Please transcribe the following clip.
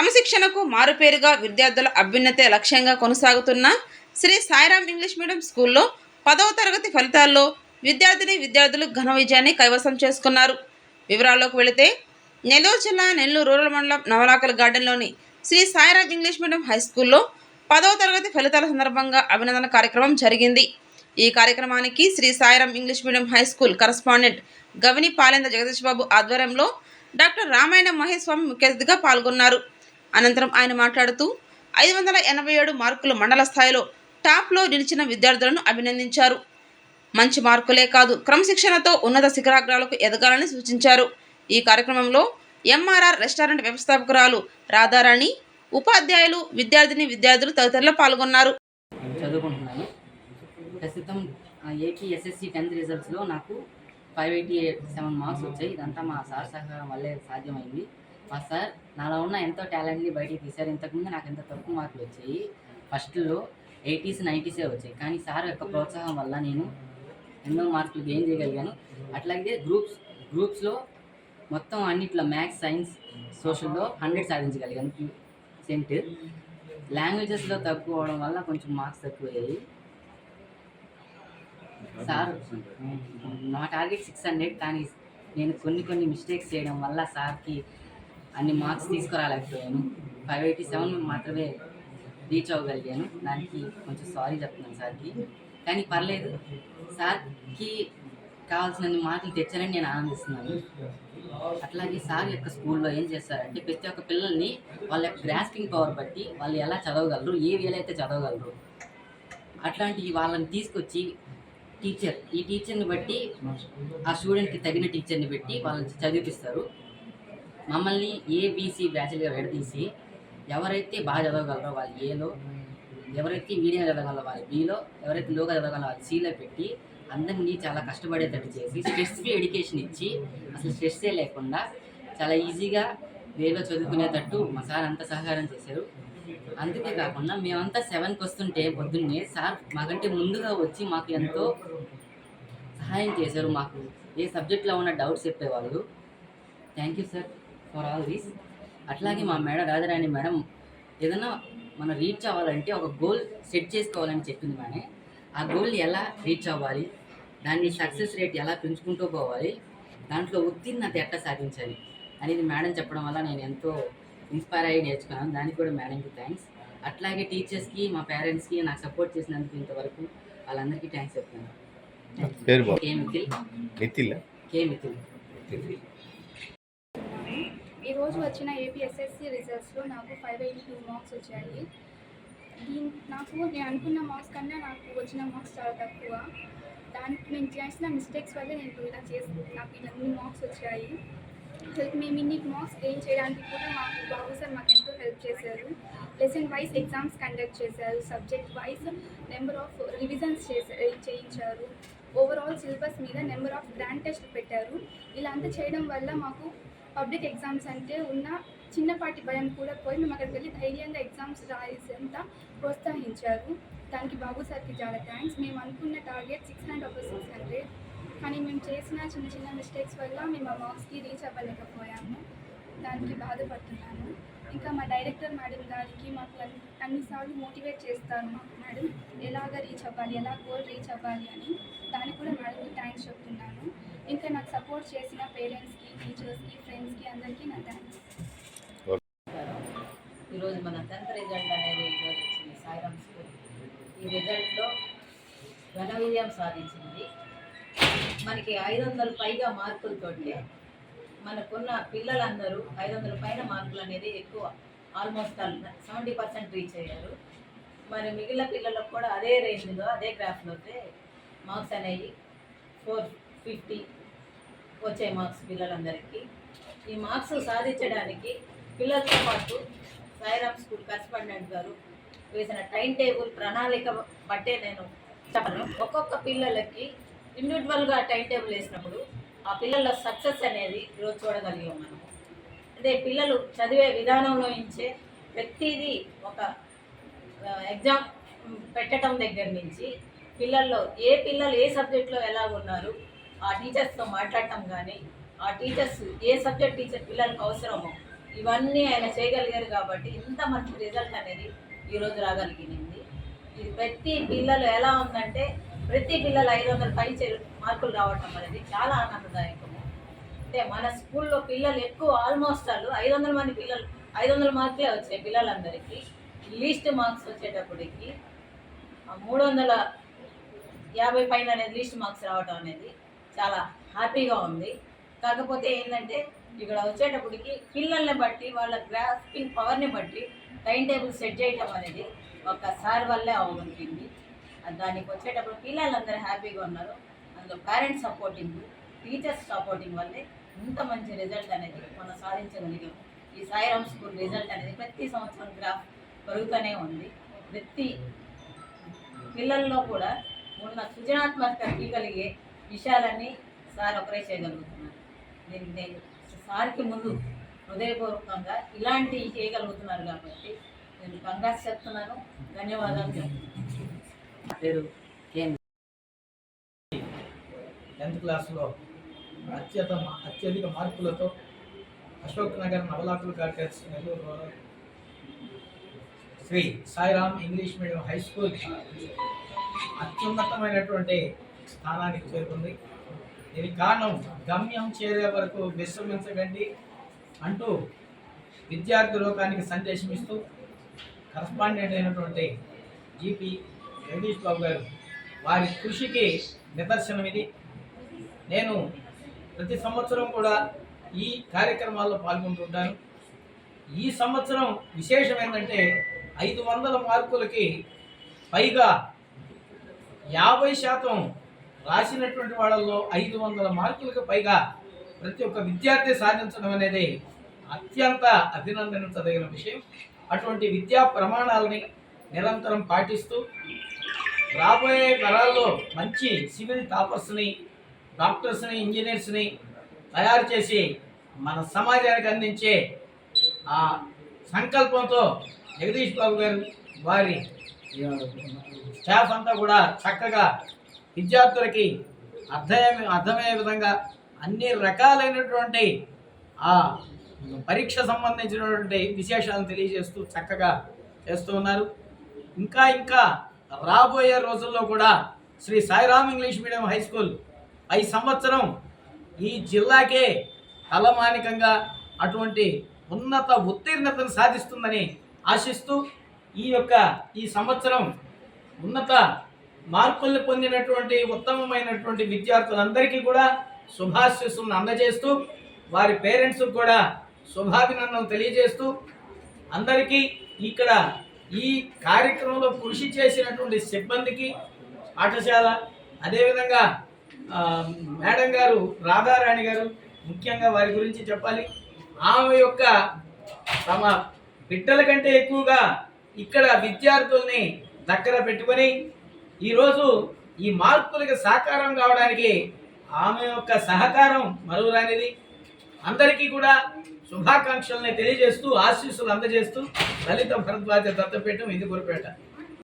క్రమశిక్షణకు మారుపేరుగా విద్యార్థుల అభ్యున్నతే లక్ష్యంగా కొనసాగుతున్న శ్రీ సాయిరాం ఇంగ్లీష్ మీడియం స్కూల్లో పదవ తరగతి ఫలితాల్లో విద్యార్థిని విద్యార్థులు ఘన విజయాన్ని కైవసం చేసుకున్నారు. వివరాల్లోకి వెళితే నెల్లూరు జిల్లా నెల్లూరు రూరల్ మండలం Navalakal గార్డెన్లోని Sri Sairam English medium high స్కూల్లో పదవ తరగతి ఫలితాల సందర్భంగా అభినందన కార్యక్రమం జరిగింది. ఈ కార్యక్రమానికి Sri Sairam English medium high school correspondent Gavini Palendra Jagadish Babu ఆధ్వర్యంలో డాక్టర్ రామాయణ మహేశ్వామి ముఖ్య అతిథిగా పాల్గొన్నారు. అనంతరం ఆయన మాట్లాడుతూ ఐదు వందల ఎనభై ఏడు మార్కులు మండల స్థాయిలో టాప్లో నిలిచిన విద్యార్థులను అభినందించారు. మంచి మార్కులే కాదు క్రమశిక్షణతో ఉన్నత శిఖరాగ్రాలకు ఎదగాలని సూచించారు. ఈ కార్యక్రమంలో ఎంఆర్ఆర్ రెస్టారెంట్ వ్యవస్థాపకురాలు రాధారాణి ఉపాధ్యాయులు విద్యార్థిని విద్యార్థులు తదితరులు పాల్గొన్నారు. చదువుకుంటున్నాను. ప్రస్తుతం ఏపీ ఎస్ఎస్సి టెన్త్ రిజల్ట్స్లో నాకు five eighty eight seven marks వచ్చాయి. ఇదంతా మా సార్ సహకారం వల్లే సాధ్యమైంది. మా సార్ నాలో ఉన్న ఎంతో టాలెంట్ని బయటికి తీశారు. ఇంతకుముందు నాకు ఎంత తక్కువ మార్కులు వచ్చాయి. ఫస్ట్లో ఎయిటీస్ నైంటీసే వచ్చాయి. కానీ సార్ యొక్క ప్రోత్సాహం వల్ల నేను ఎన్నో మార్కులు గెయిన్ చేయగలిగాను. అట్లాగే గ్రూప్స్ గ్రూప్స్లో మొత్తం అన్నిట్లో మ్యాథ్స్ సైన్స్ సోషల్లో హండ్రెడ్ సాధించగలిగాను. సెంట్ లాంగ్వేజెస్లో తక్కువ అవడం వల్ల కొంచెం మార్క్స్ తక్కువయ్యాయి. సార్ నా టార్గెట్ సిక్స్ హండ్రెడ్ కానీ నేను కొన్ని కొన్ని మిస్టేక్స్ చేయడం వల్ల సార్కి అన్ని మార్క్స్ తీసుకురాలేకపోయాను ఫైవ్ ఎయిటీ సెవెన్ మాత్రమే రీచ్ అవ్వగలిగాను. దానికి కొంచెం సారీ చెప్తున్నాను సార్కి. కానీ పర్లేదు. సార్కి కావాల్సినన్ని మార్కులు తెచ్చానని నేను ఆనందిస్తున్నాను. అట్లాగే సార్ యొక్క స్కూల్లో ఏం చేస్తారంటే ప్రతి ఒక్క పిల్లల్ని వాళ్ళ యొక్క గ్రాస్పింగ్ పవర్ బట్టి వాళ్ళు ఎలా చదవగలరు ఏ వీలైతే చదవగలరు. అట్లాంటి వాళ్ళని తీసుకొచ్చి టీచర్ ఈ టీచర్ని బట్టి ఆ స్టూడెంట్కి తగిన టీచర్ని పెట్టి వాళ్ళని చదివిపిస్తారు. మమ్మల్ని ఏబీసీ బ్యాచ్లుగా విడదీసి ఎవరైతే బాగా చదవగలరో వాళ్ళు ఏలో ఎవరైతే మీడియం చదవగలరో వాళ్ళు బీలో ఎవరైతే లోగా చదవగలరో వాళ్ళు సీలో పెట్టి అందరినీ చాలా కష్టపడేటట్టు చేసి స్ట్రెస్ ఫ్రీ ఎడ్యుకేషన్ ఇచ్చి అసలు స్ట్రెస్సే లేకుండా చాలా ఈజీగా వేలో చదువుకునేటట్టు మా సార్ అంత సహకారం చేశారు. అందుకే కాకుండా మేమంతా సెవెన్కి వస్తుంటే పొద్దున్నే సార్ మాకంటే ముందుగా వచ్చి మాకు ఎంతో సహాయం చేశారు. మాకు ఏ సబ్జెక్ట్లో ఉన్న డౌట్స్ చెప్పేవాళ్ళు. Thank you sir for all these అట్లాగే మా మేడం రాజరాణి మేడం ఏదైనా మనం రీచ్ అవ్వాలంటే ఒక గోల్ సెట్ చేసుకోవాలని చెప్పింది మేడం ఆ గోల్ ఎలా రీచ్ అవ్వాలి? దాన్ని సక్సెస్ రేట్ ఎలా పెంచుకుంటూ పోవాలి? దాంట్లో ఉత్తీర్ణత ఎట్లా సాధించాలి? అనేది మేడం చెప్పడం వల్ల నేను ఎంతో ఇన్స్పైర్ అయ్యి నేర్చుకున్నాను. దానికి కూడా మేడంకి థ్యాంక్స్ అట్లాగే టీచర్స్కి మా పేరెంట్స్కి నాకు సపోర్ట్ చేసినందుకు ఇంతవరకు వాళ్ళందరికీ థ్యాంక్స్ చెప్తున్నాను. కే మిథిల్. కే మిథిల్. ఈరోజు వచ్చిన ఏపీఎస్ఎస్సి రిజల్ట్స్లో నాకు ఫైవ్ ఎయిటీ టూ మార్క్స్ వచ్చాయి. దీని నాకు నేను అనుకున్న మార్క్స్ కన్నా నాకు వచ్చిన మార్క్స్ చాలా తక్కువ. దానికి నేను చేసిన మిస్టేక్స్ వల్ల నేను ఇలా చేసి నాకు ఇన్ని మార్క్స్ వచ్చాయి. హెల్ప్ మేము ఇన్ని మార్క్స్ గెయిన్ చేయడానికి కూడా మాకు బాబు సార్ మాకు ఎంతో హెల్ప్ చేశారు. లెసన్ వైజ్ ఎగ్జామ్స్ కండక్ట్ చేశారు. Subject wise number of revisions చేసే చేయించారు. ఓవరాల్ సిలబస్ మీద నెంబర్ ఆఫ్ గ్రాండ్ టెస్ట్ పెట్టారు. ఇలా అంతా చేయడం వల్ల మాకు పబ్లిక్ ఎగ్జామ్స్ అంటే ఉన్న చిన్నపాటి భయం కూడా పోయి మేము అక్కడికి వెళ్ళి ధైర్యంగా ఎగ్జామ్స్ రాసేంత ప్రోత్సహించారు. దానికి బాబు సార్కి చాలా థ్యాంక్స్. మేము అనుకున్న టార్గెట్ సిక్స్ హండ్రెడ్ ఒక సిక్స్ హండ్రెడ్. కానీ మేము చేసిన చిన్న చిన్న మిస్టేక్స్ వల్ల మేము ఆ మార్క్స్కి రీచ్ అవ్వలేకపోయాము. దానికి బాధపడుతున్నాను. ఇంకా మా డైరెక్టర్ మేడం గారికి మాకు అన్ని- అన్నిసార్లు మోటివేట్ చేస్తారు మాకు మేడం. ఎలాగ రీచ్ అవ్వాలి ఎలా గోల్ రీచ్ అవ్వాలి అని. దానికి కూడా మేడంకి థ్యాంక్స్ చెప్తున్నాను. ఇంకా నాకు సపోర్ట్ చేసిన పేరెంట్స్కి టీచర్స్కి ఫ్రెండ్స్కి అందరికీ నా థ్యాంక్స్ ఈరోజు మన టెన్త్ రిజల్ట్ అనేది ఈరోజు వచ్చింది సాయిరామ్ స్కూల్ ఈ రిజల్ట్లో ఘన విజయం సాధించింది. మనకి ఐదు వందల పైగా మార్కులతోటి మనకున్న పిల్లలందరూ ఐదు వందల పైన మార్కులు అనేది ఎక్కువ ఆల్మోస్ట్ సెవెంటీ పర్సెంట్ రీచ్ అయ్యారు. మరి మిగిలిన పిల్లలకు కూడా అదే రేంజ్లో అదే గ్రాఫ్లోతే మార్క్స్ అనేవి ఫోర్ ఫిఫ్టీ వచ్చాయి మార్క్స్ పిల్లలందరికీ. ఈ మార్క్స్ సాధించడానికి పిల్లలతో పాటు సాయిరామ్ స్కూల్ కరస్పాండెంట్ గారు వేసిన టైం టేబుల్ ప్రణాళిక బట్టే నేను చెప్పను. ఒక్కొక్క పిల్లలకి ఇండివిజువల్గా టైం టేబుల్ వేసినప్పుడు ఆ పిల్లల సక్సెస్ అనేది ఈరోజు చూడగలిగాం మనం. అదే పిల్లలు చదివే విధానంలో ఇచ్చే ప్రతిదీ ఒక ఎగ్జామ్ పెట్టడం దగ్గర నుంచి పిల్లల్లో ఏ పిల్లలు ఏ సబ్జెక్ట్లో ఎలా ఉన్నారు ఆ టీచర్స్తో మాట్లాడటం కానీ ఆ టీచర్స్ ఏ సబ్జెక్ట్ టీచర్ పిల్లలకు అవసరమో ఇవన్నీ ఆయన చేయగలిగారు కాబట్టి ఇంత మంచి రిజల్ట్ అనేది ఈరోజు రాగలిగింది. ఇది ప్రతి పిల్లలు ఎలా ఉందంటే ప్రతి పిల్లలు ఐదు వందల పై మార్కులు రావటం అనేది చాలా ఆనందదాయకము. అంటే మన స్కూల్లో పిల్లలు ఎక్కువ ఆల్మోస్ట్ వాళ్ళు ఐదు వందల మంది పిల్లలు ఐదు వందల మార్కులే వచ్చాయి పిల్లలందరికీ. లీస్ట్ మార్క్స్ వచ్చేటప్పటికి ఆ మూడు వందల యాభై పైన అనేది లీస్ట్ మార్క్స్ రావటం అనేది చాలా హ్యాపీగా ఉంది. కాకపోతే ఏంటంటే ఇక్కడ వచ్చేటప్పటికి పిల్లల్ని బట్టి వాళ్ళ గ్రాస్పింగ్ పవర్ని బట్టి టైం టేబుల్ సెట్ చేయటం అనేది ఒక సార్ వల్లే అవగలిగింది దానికి వచ్చేటప్పుడు పిల్లలందరూ హ్యాపీగా ఉన్నారు. అందులో పేరెంట్స్ సపోర్టింగ్ టీచర్స్ సపోర్టింగ్ వల్లే ఇంత మంచి రిజల్ట్ అనేది మనం సాధించగలిగాం. ఈ సాయిరామ్ స్కూల్ రిజల్ట్ అనేది ప్రతి సంవత్సరం గ్రాఫ్ పెరుగుతూనే ఉంది. ప్రతి పిల్లల్లో కూడా ఉన్న సృజనాత్మకత తీయగలిగే విషయాలన్నీ సార్ ఒకరే చేయగలుగుతున్నారు. దీనికి నేను సార్కి ముందు హృదయపూర్వకంగా ఇలాంటివి చేయగలుగుతున్నారు కాబట్టి నేను కంగ్రాట్స్ చెప్తున్నాను. ధన్యవాదాలు చెప్తున్నాను. టెన్త్ క్లాస్లో అత్యత అత్యధిక మార్కులతో Ashok Nagar Navalakula cortex Nellore Sri Sairam English medium high school అత్యున్నతమైనటువంటి స్థానానికి చేరుకుంది. దీనికి కారణం గమ్యం చేరే వరకు విశ్రమించకండి అంటూ విద్యార్థి లోకానికి సందేశం ఇస్తూ కరస్పాండెంట్ అయినటువంటి జీపీ జగదీష్ బాబు గారు వారి కృషికి నిదర్శనం ఇది. నేను ప్రతి సంవత్సరం కూడా ఈ కార్యక్రమాల్లో పాల్గొంటుంటాను. ఈ సంవత్సరం విశేషం ఏంటంటే ఐదు వందల మార్కులకి పైగా యాభై శాతం రాసినటువంటి వాళ్ళల్లో ఐదు వందల మార్కులకు పైగా ప్రతి ఒక్క విద్యార్థి సాధించడం అనేది అత్యంత అభినందించదగిన విషయం. అటువంటి విద్యా ప్రమాణాలని నిరంతరం పాటిస్తూ రాబోయే తరాల్లో మంచి సివిల్ టాపర్స్ని డాక్టర్స్ని ఇంజనీర్స్ని తయారు చేసి మన సమాజానికి అందించే ఆ సంకల్పంతో జగదీష్ బాబు గారు వారి స్టాఫ్ అంతా కూడా చక్కగా విద్యార్థులకి అర్థమయ్యే అర్థమయ్యే విధంగా అన్ని రకాలైనటువంటి ఆ పరీక్ష సంబంధించినటువంటి విశేషాలను తెలియజేస్తూ చక్కగా చేస్తూ ఉన్నారు. ఇంకా ఇంకా రాబోయే రోజుల్లో కూడా Shri Sairam English medium high school ఈ సంవత్సరం ఈ జిల్లాకే తలమానికంగా అటువంటి ఉన్నత ఉత్తీర్ణతను సాధిస్తుందని ఆశిస్తూ ఈ యొక్క ఈ సంవత్సరం ఉన్నత మార్కుల్ని పొందినటువంటి ఉత్తమమైనటువంటి విద్యార్థులందరికీ కూడా శుభాశిస్సులను అందజేస్తూ వారి పేరెంట్స్కు కూడా శుభాభినందనలు తెలియజేస్తూ అందరికీ ఇక్కడ ఈ కార్యక్రమంలో కృషి చేసినటువంటి సిబ్బందికి పాఠశాల అదేవిధంగా మేడం గారు రాధారాణి గారు ముఖ్యంగా వారి గురించి చెప్పాలి. ఆమె యొక్క తమ బిడ్డల కంటే ఎక్కువగా ఇక్కడ విద్యార్థుల్ని దగ్గర పెట్టుకొని ఈరోజు ఈ మార్పులకు సాకారం కావడానికి ఆమె యొక్క సహకారం మరువురానిది అందరికీ కూడా శుభాకాంక్షల్ని తెలియజేస్తూ ఆశీస్సులు అందజేస్తూ లలిత భరద్వాజ దత్తపీఠం ఇది గురుపేట